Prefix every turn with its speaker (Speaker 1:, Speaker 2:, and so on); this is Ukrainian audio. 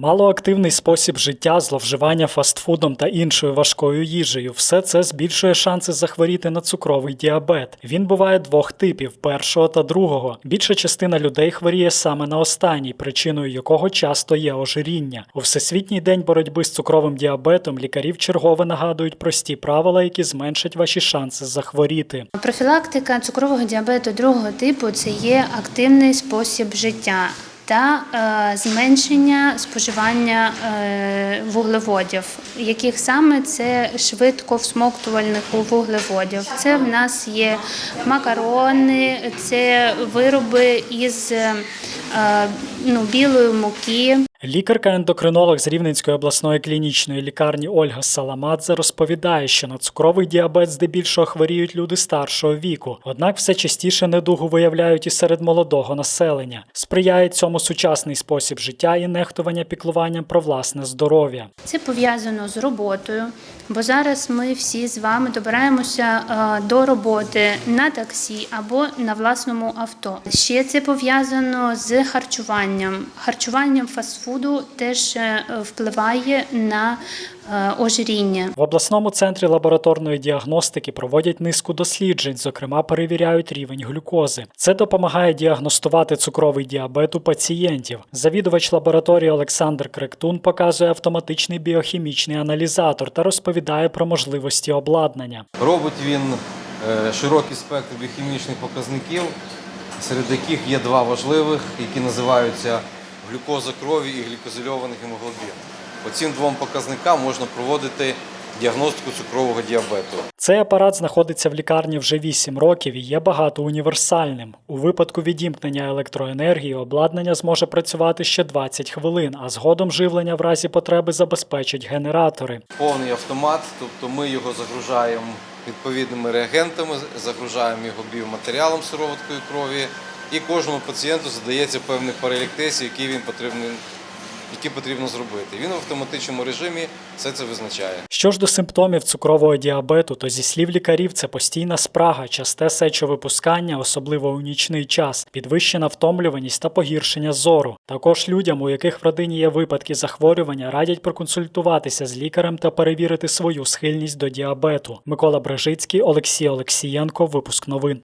Speaker 1: Малоактивний спосіб життя, зловживання фастфудом та іншою важкою їжею все це збільшує шанси захворіти на цукровий діабет. Він буває двох типів: першого та другого. Більша частина людей хворіє саме на останній, причиною якого часто є ожиріння. У всесвітній день боротьби з цукровим діабетом лікарі вчергове нагадують прості правила, які зменшать ваші шанси захворіти.
Speaker 2: Профілактика цукрового діабету другого типу це є активний спосіб життя та е, зменшення споживання е, вуглеводів, яких саме це швидко всмоктувальних вуглеводів. Це в нас є макарони, це вироби із е, ну, білої муки.
Speaker 1: Лікарка-ендокринолог з Рівненської обласної клінічної лікарні Ольга Саламадзе розповідає, що на цукровий діабет здебільшого хворіють люди старшого віку, однак все частіше недугу виявляють і серед молодого населення. Сприяє цьому сучасний спосіб життя і нехтування піклуванням про власне здоров'я.
Speaker 2: Це пов'язано з роботою, бо зараз ми всі з вами добираємося е, до роботи на таксі або на власному авто. Ще це пов'язано з харчуванням. Харчуванням фастфуду теж е, впливає на е, ожиріння.
Speaker 1: В обласному центрі лабораторної діагностики проводять низку досліджень, зокрема перевіряють рівень глюкози. Це допомагає діагностувати цукровий діабет у пацієнтів. Завідувач лабораторії Олександр Кректун показує автоматичний біохімічний аналізатор та розповідає про можливості обладнання.
Speaker 3: Робить він е, широкий спектр біохімічних показників, серед яких є два важливих, які називаються глюкоза крові і глікозильований гемоглобін. По цим двом показникам можна проводити діагностику цукрового діабету.
Speaker 1: Цей апарат знаходиться в лікарні вже 8 років і є багатоуніверсальним. У випадку відімкнення електроенергії обладнання зможе працювати ще 20 хвилин, а згодом живлення в разі потреби забезпечать генератори.
Speaker 3: Повний автомат, тобто ми його загружаємо відповідними реагентами, загружаємо його біоматеріалом сироваткою крові, і кожному пацієнту задається певний перелік тестів, які він потрібен, які потрібно зробити. Він в автоматичному режимі все це визначає.
Speaker 1: Що ж до симптомів цукрового діабету, то зі слів лікарів це постійна спрага, часте сечовипускання, особливо у нічний час, підвищена втомлюваність та погіршення зору. Також людям, у яких в родині є випадки захворювання, радять проконсультуватися з лікарем та перевірити свою схильність до діабету. Микола Брежицький, Олексій Олексієнко, випуск новин.